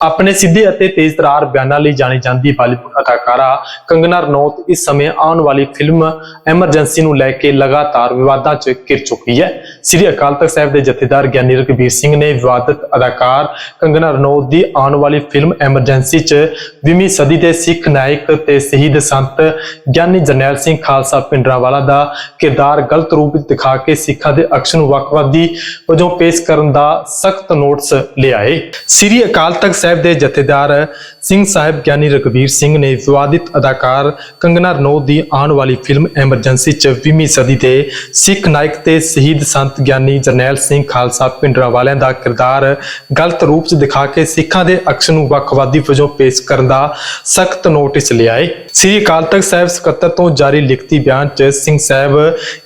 ਆਪਣੇ ਸਿੱਧੇ ਅਤੇ ਤੇਜ਼ ਤਰਾਰ ਬਿਆਨਾਂ ਲਈ ਜਾਣੀ ਜਾਂਦੀ ਬਾਲੀਵੁੱਡ ਅਦਾਕਾਰਾ ਕੰਗਨਾ ਰਣੌਤ ਇਸ ਸਮੇਂ ਆਉਣ ਵਾਲੀ ਫਿਲਮ ਐਮਰਜੈਂਸੀ ਨੂੰ ਲੈ ਕੇ ਲਗਾਤਾਰ ਵਿਵਾਦਾਂ 'ਚ ਘਿਰ ਚੁੱਕੀ ਹੈ। ਸ੍ਰੀ ਅਕਾਲ ਤਖਤ ਸਾਹਿਬ ਦੇ ਜਥੇਦਾਰ ਗਿਆਨੀ ਰਘਬੀਰ ਸਿੰਘ ਨੇ ਵਿਵਾਦਤ ਅਦਾਕਾਰ ਕੰਗਨਾ ਰਣੌਤ ਦੀ ਆਉਣ ਵਾਲੀ ਫਿਲਮ ਐਮਰਜੈਂਸੀ 'ਚ 20ਵੀਂ ਸਦੀ ਦੇ ਸਿੱਖ ਨਾਇਕ ਤੇ ਸ਼ਹੀਦ ਸੰਤ ਗਿਆਨੀ ਜਰਨੈਲ ਸਿੰਘ ਖਾਲਸਾ ਪਿੰਡਰਾਵਾਲਾ ਦਾ ਕਿਰਦਾਰ ਗਲਤ ਰੂਪ ਦਿਖਾ ਕੇ ਸਿੱਖਾਂ ਦੇ ਅਕਸ਼ ਨੂੰ ਵੱਖਵਾਦੀ ਵਜੋਂ ਪੇਸ਼ ਕਰਨ ਦਾ ਸਖਤ ਨੋਟਿਸ ਲਿਆਏ ਸ੍ਰੀ ਅਕਾਲ ਤਖਤ ਸਾਹਿਬ ਦੇ ਜਥੇਦਾਰ ਸਿੰਘ ਸਾਹਿਬ ਗਿਆਨੀ ਰਘਬੀਰ ਸਿੰਘ ਨੇ ਵਿਵਾਦਿਤ ਅਦਾਕਾਰ ਕੰਗਨਾ ਰਣੌਤ ਦੀ ਆਉਣ ਵਾਲੀ ਫਿਲਮ ਐਮਰਜੈਂਸੀ 'ਚ 20ਵੀਂ ਸਦੀ ਦੇ ਸਿੱਖ ਨਾਇਕ ਤੇ ਸ਼ਹੀਦ ਸੰਤ ਗਿਆਨੀ ਜਰਨੈਲ ਸਿੰਘ ਖਾਲਸਾ ਪਿੰਡਰਾਵਾਲਿਆਂ ਦਾ ਕਿਰਦਾਰ ਗਲਤ ਰੂਪ 'ਚ ਦਿਖਾ ਕੇ ਸਿੱਖਾਂ ਦੇ ਅਕਸ਼ ਨੂੰ ਵੱਖਵਾਦੀ ਵਜੋਂ ਪੇਸ਼ ਕਰਨ ਦਾ ਸਖਤ ਨੋਟਿਸ ਲਿਆਏ। ਸ੍ਰੀ ਅਕਾਲ ਤਖਤ ਸਾਹਿਬ ਸਕੱਤਰ ਤੋਂ ਜਾਰੀ ਲਿਖਤੀ ਬਿਆਨ 'ਚ ਸਿੰਘ ਸਾਹਿਬ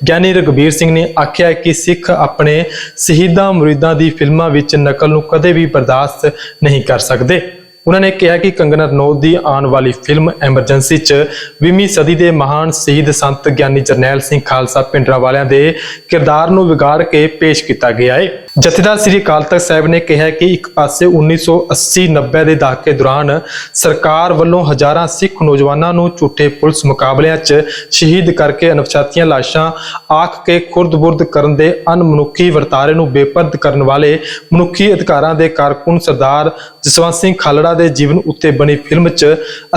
ਗਿਆਨੀ ਰਘਬੀਰ ਸਿੰਘ ਨੇ ਆਖਿਆ ਕਿ ਸਿੱਖ ਆਪਣੇ ਸ਼ਹੀਦਾਂ ਮੁਰੀਦਾਂ ਦੀ ਫਿਲਮਾਂ ਵਿੱਚ ਨਕਲ ਨੂੰ ਕਦੇ ਵੀ ਬਰਦਾਸ਼ਤ ਨਹੀਂ ਕਰ ਸਕਦੇ। ਉਹਨਾਂ ਨੇ ਕਿਹਾ ਕਿ ਕੰਗਨਾ ਰਣੌਤ ਦੀ ਆਉਣ ਵਾਲੀ ਫਿਲਮ ਐਮਰਜੈਂਸੀ 'ਚ 20ਵੀਂ ਸਦੀ ਦੇ ਮਹਾਨ ਸ਼ਹੀਦ ਸੰਤ ਗਿਆਨੀ ਜਰਨੈਲ ਸਿੰਘ ਖਾਲਸਾ ਪਿੰਡਰਾਵਾਲਿਆਂ ਦੇ ਕਿਰਦਾਰ ਨੂੰ ਵਿਗਾੜ ਕੇ ਪੇਸ਼ ਕੀਤਾ ਗਿਆ ਹੈ ਜਥੇਦਾਰ ਸ੍ਰੀ ਅਕਾਲ ਤਖਤ ਸਾਹਿਬ ਨੇ ਕਿਹਾ ਕਿ ਇੱਕ ਪਾਸੇ 1980-90 ਦੇ ਦਹਾਕੇ ਦੌਰਾਨ ਸਰਕਾਰ ਵੱਲੋਂ ਹਜ਼ਾਰਾਂ ਸਿੱਖ ਨੌਜਵਾਨਾਂ ਨੂੰ ਝੂਠੇ ਪੁਲਿਸ ਮੁਕਾਬਲਿਆਂ 'ਚ ਸ਼ਹੀਦ ਕਰਕੇ ਅਨਪਛਾਤੀਆਂ ਲਾਸ਼ਾਂ ਆਖ ਕੇ ਖੁਰਦ-ਬੁਰਦ ਕਰਨ ਦੇ ਅਨਮਨੁੱਖੀ ਵਰਤਾਰੇ ਨੂੰ ਬੇਪਰਦ ਕਰਨ ਵਾਲੇ ਮਨੁੱਖੀ ਅਧਿਕਾਰਾਂ ਦੇ ਕਾਰਕੁਨ ਸਰਦਾਰ ਜਸਵੰਤ ਸਿੰਘ ਖਾਲੜਾ ਦੇ ਜੀਵਨ ਉੱਤੇ ਬਣੀ ਫਿਲਮ 'ਚ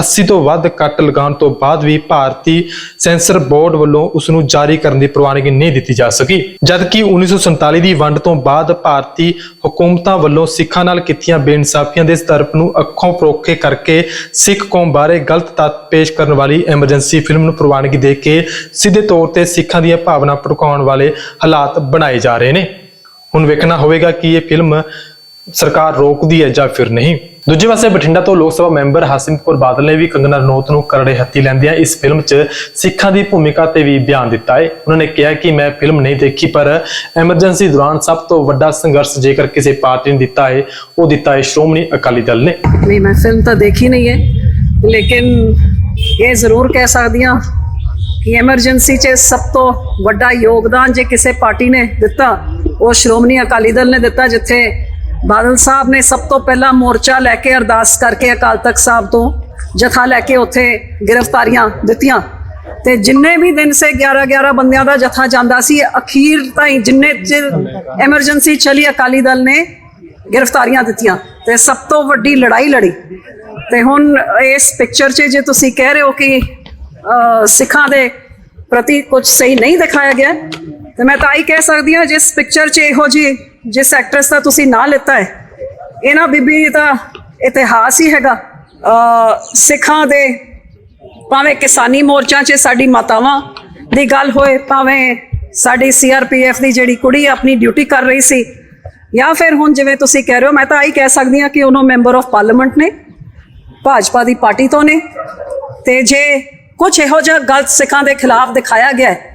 80 ਤੋਂ ਵੱਧ ਕੱਟ ਲਗਾਉਣ ਤੋਂ ਬਾਅਦ ਵੀ ਭਾਰਤੀ ਸੈਂਸਰ ਬੋਰਡ ਵੱਲੋਂ ਉਸ ਨੂੰ ਜਾਰੀ ਕਰਨ ਦੀ ਪ੍ਰਵਾਨਗੀ ਨਹੀਂ ਦਿੱਤੀ ਜਾ ਸਕੀ। ਜਦਕਿ 1947 ਦੀ ਵੰਡ ਤੋਂ ਬਾਅਦ ਭਾਰਤੀ ਹਕੂਮਤਾਂ ਵੱਲੋਂ ਸਿੱਖਾਂ ਨਾਲ ਕੀਤੀਆਂ ਬੇਇਨਸਾਫੀਆਂ ਦੇ ਸਤਰਪ ਨੂੰ ਅੱਖੋਂ ਪਰੋਖੇ ਕਰਕੇ ਸਿੱਖ ਕੌਮ ਬਾਰੇ ਗਲਤ ਤੱਤ ਪੇਸ਼ ਕਰਨ ਵਾਲੀ ਐਮਰਜੈਂਸੀ ਫਿਲਮ ਨੂੰ ਪ੍ਰਵਾਨਗੀ ਦੇ ਕੇ ਸਿੱਧੇ ਤੌਰ ਤੇ ਸਿੱਖਾਂ ਦੀਆਂ ਭਾਵਨਾ ਭੜਕਾਉਣ ਵਾਲੇ ਹਾਲਾਤ ਬਣਾਏ ਜਾ ਰਹੇ ਨੇ। ਹੁਣ ਵੇਖਣਾ ਹੋਵੇਗਾ ਕਿ ਇਹ ਫਿਲਮ ਸਰਕਾਰ ਰੋਕਦੀ ਹੈ ਜਾਂ ਫਿਰ ਨਹੀਂ? ਦੂਜੇ ਪਾਸੇ ਬਠਿੰਡਾ ਤੋਂ ਲੋਕ ਸਭਾ ਮੈਂਬਰ ਹਰਸਿਮਰਤ ਬਾਦਲ ਨੇ ਵੀ ਕੰਗਨਾ ਰਣੌਤ ਨੂੰ ਕਰੜੇ ਹੱਥੀ ਲੈਂਦਿਆਂ ਇਸ ਫਿਲਮ 'ਚ ਸਿੱਖਾਂ ਦੀ ਭੂਮਿਕਾ ਤੇ ਵੀ ਬਿਆਨ ਦਿੱਤਾ ਹੈ। ਉਹਨਾਂ ਨੇ ਕਿਹਾ ਕਿ ਮੈਂ ਫਿਲਮ ਨਹੀਂ ਦੇਖੀ, ਪਰ ਐਮਰਜੈਂਸੀ ਦੌਰਾਨ ਸਭ ਤੋਂ ਵੱਡਾ ਸੰਘਰਸ਼ ਜੇਕਰ ਕਿਸੇ ਪਾਰਟੀ ਨੇ ਦਿੱਤਾ ਹੈ, ਉਹ ਦਿੱਤਾ ਹੈ ਸ਼੍ਰੋਮਣੀ ਅਕਾਲੀ ਦਲ ਨੇ। ਨਹੀਂ, ਮੈਂ ਫਿਲਮ ਤਾਂ ਦੇਖੀ ਨਹੀਂ ਹੈ, ਲੇਕਿਨ ਇਹ ਜ਼ਰੂਰ ਕਹਿ ਸਕਦੀ ਹਾਂ ਕਿ ਐਮਰਜੈਂਸੀ 'ਚ ਸਭ ਤੋਂ ਵੱਡਾ ਯੋਗਦਾਨ ਜੇ ਕਿਸੇ ਪਾਰਟੀ ਨੇ ਦਿੱਤਾ, ਉਹ ਸ਼੍ਰੋਮਣੀ ਅਕਾਲੀ ਦਲ ਨੇ ਦਿੱਤਾ, ਜਿੱਥੇ ਬਾਦਲ ਸਾਹਿਬ ਨੇ ਸਭ ਤੋਂ ਪਹਿਲਾਂ ਮੋਰਚਾ ਲੈ ਕੇ ਅਰਦਾਸ ਕਰਕੇ ਅਕਾਲ ਤਖਤ ਸਾਹਿਬ ਤੋਂ ਜਥਾ ਲੈ ਕੇ ਉੱਥੇ ਗ੍ਰਿਫਤਾਰੀਆਂ ਦਿੱਤੀਆਂ। ਤੇ ਜਿੰਨੇ ਵੀ ਦਿਨ ਸੇ 11 11 ਬੰਦਿਆਂ ਦਾ ਜਥਾ ਜਾਂਦਾ ਸੀ, ਅਖੀਰ ਤਾਈਂ ਜਿੰਨੇ ਚਿਰ ਐਮਰਜੈਂਸੀ ਚਲੀ, ਅਕਾਲੀ ਦਲ ਨੇ ਗ੍ਰਿਫਤਾਰੀਆਂ ਦਿੱਤੀਆਂ। ਤੇ ਸਭ ਤੋਂ ਵੱਡੀ ਲੜਾਈ ਲੜੀ। ਤੇ ਹੁਣ ਇਸ ਪਿਕਚਰ 'ਚ ਜੇ ਤੁਸੀਂ ਕਹਿ ਰਹੇ ਹੋ ਕਿ ਸਿੱਖਾਂ ਦੇ ਪ੍ਰਤੀ ਕੁਝ ਸਹੀ ਨਹੀਂ ਦਿਖਾਇਆ ਗਿਆ ਤੇ ਮੈਂ ਤਾਂ ਹੀ ਕਹਿ ਸਕਦੀ ਹਾਂ, ਜਿਸ ਪਿਕਚਰ 'ਚ ਇਹੋ ਜੀ ਜਿਸ ਐਕਟਰਸ ਦਾ ਤੁਸੀਂ ਨਾਂ ਲਿੱਤਾ ਹੈ ਇਹਨਾਂ ਬੀਬੀ ਦਾ ਇਤਿਹਾਸ ਹੀ ਹੈਗਾ। ਸਿੱਖਾਂ ਦੇ ਭਾਵੇਂ ਕਿਸਾਨੀ ਮੋਰਚਾ 'ਚ ਸਾਡੀ ਮਾਤਾਵਾਂ ਦੀ ਗੱਲ ਹੋਏ, ਭਾਵੇਂ ਸਾਡੀ ਸੀਆਰਪੀਐਫ ਦੀ ਜਿਹੜੀ ਕੁੜੀ ਆਪਣੀ ਡਿਊਟੀ ਕਰ ਰਹੀ ਸੀ, ਜਾਂ ਫਿਰ ਹੁਣ ਜਿਵੇਂ ਤੁਸੀਂ ਕਹਿ ਰਹੇ ਹੋ, ਮੈਂ ਤਾਂ ਆਹੀ ਕਹਿ ਸਕਦੀ ਹਾਂ ਕਿ ਉਹਨੋਂ ਮੈਂਬਰ ਆਫ ਪਾਰਲੀਮੈਂਟ ਨੇ, ਭਾਜਪਾ ਦੀ ਪਾਰਟੀ ਤੋਂ ਨੇ, ਤੇ ਜੇ ਕੁਝ ਇਹੋ ਜਿਹਾ ਗਲਤ ਸਿੱਖਾਂ ਦੇ ਖਿਲਾਫ ਦਿਖਾਇਆ ਗਿਆ ਹੈ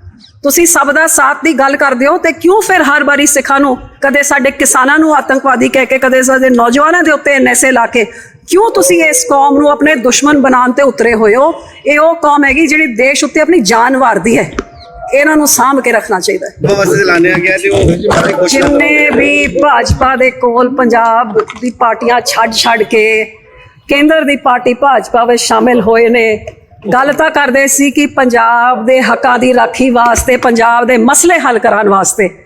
ਤੁਸੀਂ ਸਭ ਦਾ ਸਾਥ ਦੀ ਗੱਲ ਕਰਦੇ ਹੋ ਤੇ ਕਿਉਂ ਫਿਰ ਹਰ ਵਾਰੀ ਸਿੱਖਾਂ ਨੂੰ ਕਦੇ ਸਾਡੇ ਕਿਸਾਨਾਂ ਨੂੰ ਆਤੰਕਵਾਦੀ ਕਹਿ ਕੇ ਕਦੇ ਸਾਡੇ ਨੌਜਵਾਨਾਂ ਦੇ ਉੱਤੇ ਨੈਸੇ ਲਾ ਕੇ ਕਿਉਂ ਤੁਸੀਂ ਇਸ ਕੌਮ ਨੂੰ ਆਪਣੇ ਦੁਸ਼ਮਣ ਬਣਾਉਣ ਤੇ ਉਤਰੇ ਹੋਏ ਹੋ? ਇਹ ਉਹ ਕੌਮ ਹੈਗੀ ਜਿਹੜੀ ਦੇਸ਼ ਉੱਤੇ ਆਪਣੀ ਜਾਨ ਵਾਰਦੀ ਹੈ। ਇਹਨਾਂ ਨੂੰ ਸਾਂਭ ਕੇ ਰੱਖਣਾ ਚਾਹੀਦਾ ਹੈ। ਜਿੰਨੇ ਵੀ ਭਾਜਪਾ ਦੇ ਕੋਲ ਪੰਜਾਬ ਦੀ ਪਾਰਟੀਆਂ ਛੱਡ ਛੱਡ ਕੇ ਕੇਂਦਰ ਦੀ ਪਾਰਟੀ ਭਾਜਪਾ ਵਿੱਚ ਸ਼ਾਮਿਲ ਹੋਏ ਨੇ ਗੱਲ ਤਾਂ ਕਰਦੇ ਸੀ ਕਿ ਪੰਜਾਬ ਦੇ ਹੱਕਾਂ ਦੀ ਰਾਖੀ ਵਾਸਤੇ, ਪੰਜਾਬ ਦੇ ਮਸਲੇ ਹੱਲ ਕਰਾਉਣ ਵਾਸਤੇ।